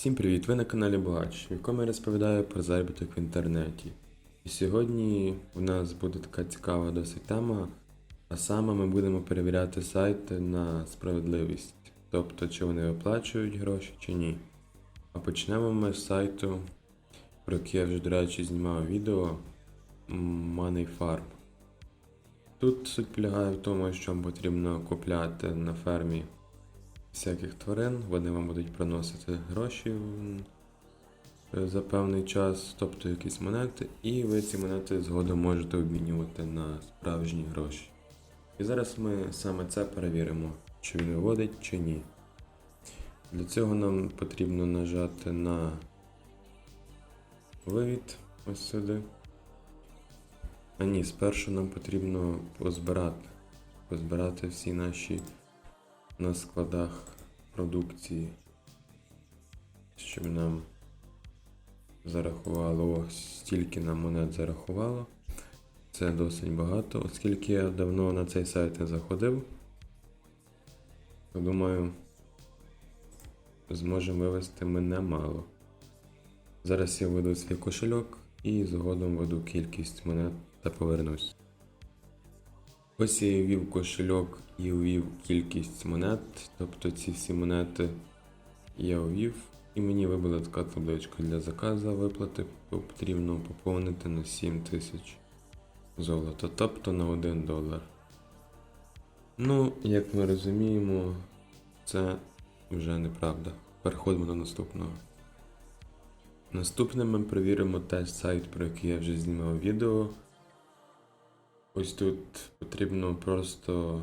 Всім привіт! Ви на каналі Багач, в якому я розповідаю про заробіток в інтернеті. І сьогодні у нас буде така цікава досить тема, а саме ми будемо перевіряти сайти на справедливість, тобто чи вони виплачують гроші чи ні. А почнемо ми з сайту, про який я вже, до речі, знімав відео Money Farm. Тут суть полягає в тому, що вам потрібно купляти на фермі всяких тварин, вони вам будуть приносити гроші за певний час, тобто якісь монети, і ви ці монети згодом можете обмінювати на справжні гроші. І зараз ми саме це перевіримо, чи він виводить, чи ні. Для цього нам потрібно нажати на вивід ось сюди. А ні, спершу нам потрібно позбирати, позбирати всі наші на складах продукції, щоб нам зарахувало ось стільки нам монет зарахувало. Це досить багато, оскільки я давно на цей сайт не заходив, то думаю, зможемо вивести ми немало. Зараз я веду свій кошельок і згодом веду кількість монет та повернусь. Ось я ввів кошельок і ввів кількість монет, тобто ці всі монети я ввів, і мені вибила така табличка для заказу виплати потрібно поповнити на 7 тисяч золота, тобто на 1 долар. Ну, як ми розуміємо, це вже неправда. Переходимо до наступного. Наступним ми перевіримо теж сайт, про який я вже знімав відео. Ось тут потрібно просто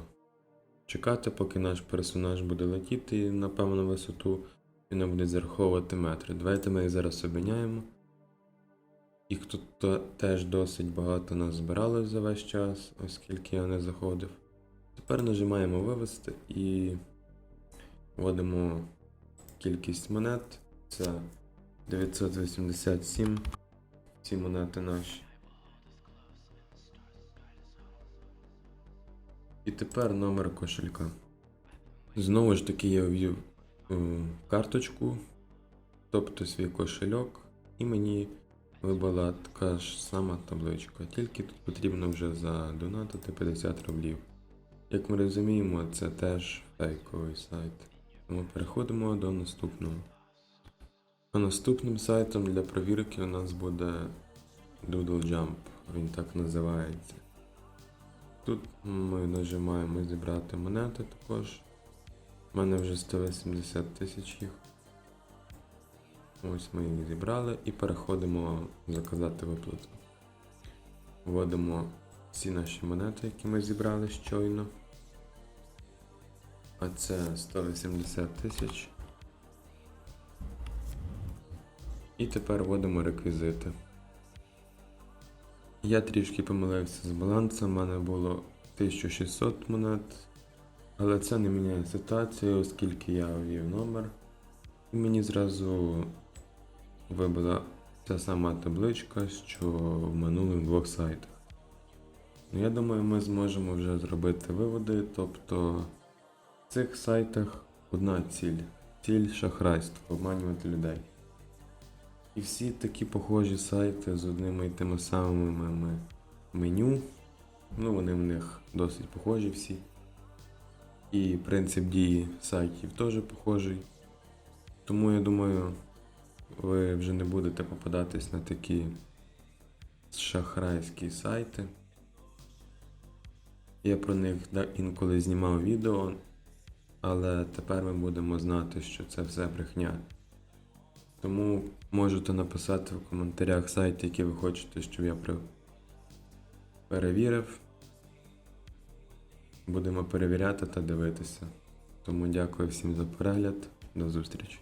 чекати, поки наш персонаж буде летіти на певну висоту не буде зараховувати метри. Давайте ми їх зараз обміняємо. Їх тут теж досить багато нас збиралось за весь час, оскільки я не заходив. Тепер нажимаємо вивести і вводимо кількість монет. Це 987. Ці монети наші. Тепер номер кошелька. Знову ж таки я ввів е, карточку, тобто свій кошельок, і мені вибила така ж сама табличка. Тільки тут потрібно вже задонатити 50 рублів. Як ми розуміємо, це теж фейковий сайт. Тому переходимо до наступного. А наступним сайтом для провірки у нас буде Doodle Jump, він так називається. Тут ми нажимаємо зібрати монети також. У мене вже 180 тисяч їх. Ось ми їх зібрали і переходимо заказати виплату. Вводимо всі наші монети, які ми зібрали щойно. А це 180 тисяч. І тепер вводимо реквізити. Я трішки помилився з балансом, у мене було 1600 монет, але це не міняє ситуацію, оскільки я ввів номер. І мені зразу вибила ця сама табличка, що в минулих двох сайтах. Ну, я думаю, ми зможемо вже зробити виводи, тобто в цих сайтах одна ціль. Ціль шахрайства, обманювати людей. І всі такі похожі сайти з одними і тими самими меню. Ну, вони в них досить похожі всі. І принцип дії сайтів теж похожий. Тому я думаю, ви вже не будете попадатись на такі шахрайські сайти. Я про них інколи знімав відео, але тепер ми будемо знати, що це все брехня. Тому можете написати в коментарях сайт, який ви хочете, щоб я перевірив. Будемо перевіряти та дивитися. Тому дякую всім за перегляд. До зустрічі.